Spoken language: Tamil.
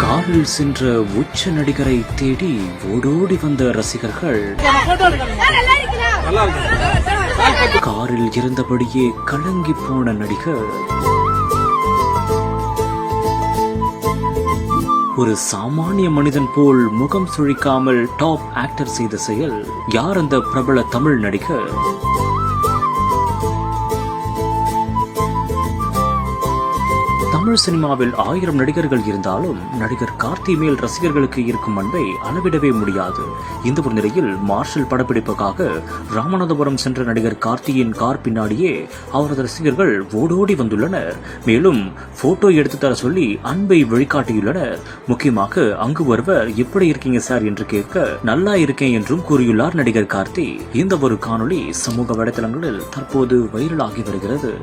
காரில் சென்ற உச்ச நடிகரை தேடி ஓடோடி வந்த ரசிகர்கள் காரில் இருந்தபடியே கலங்கி போன நடிகர் ஒரு சாமானிய மனிதன் போல் முகம் சுழிக்காமல் டாப் ஆக்டர் செய்த செயல் யார் அந்த பிரபல தமிழ் நடிகர்? தமிழ் சினிமாவில் ஆயிரம் நடிகர்கள் இருந்தாலும் நடிகர் கார்த்தி மேல் ரசிகர்களுக்கு இருக்கும் அன்பை அளவிடவே முடியாது. இந்த ஒரு நிலையில் மார்ஷல் படப்பிடிப்புக்காக ராமநாதபுரம் சென்ற நடிகர் கார்த்தியின் கார் பின்னாடியே அவரது ரசிகர்கள் ஓடோடி வந்துள்ளனர். மேலும் போட்டோ எடுத்து தர சொல்லி அன்பை வழிகாட்டியுள்ளனர். முக்கியமாக அங்கு ஒருவர் எப்படி இருக்கீங்க சார்? என்று கேட்க நல்லா இருக்கேன் என்றும் கூறியுள்ளார் நடிகர் கார்த்தி. இந்த ஒரு காணொளி சமூக வலைதளங்களில் தற்போது வைரலாகி வருகிறது.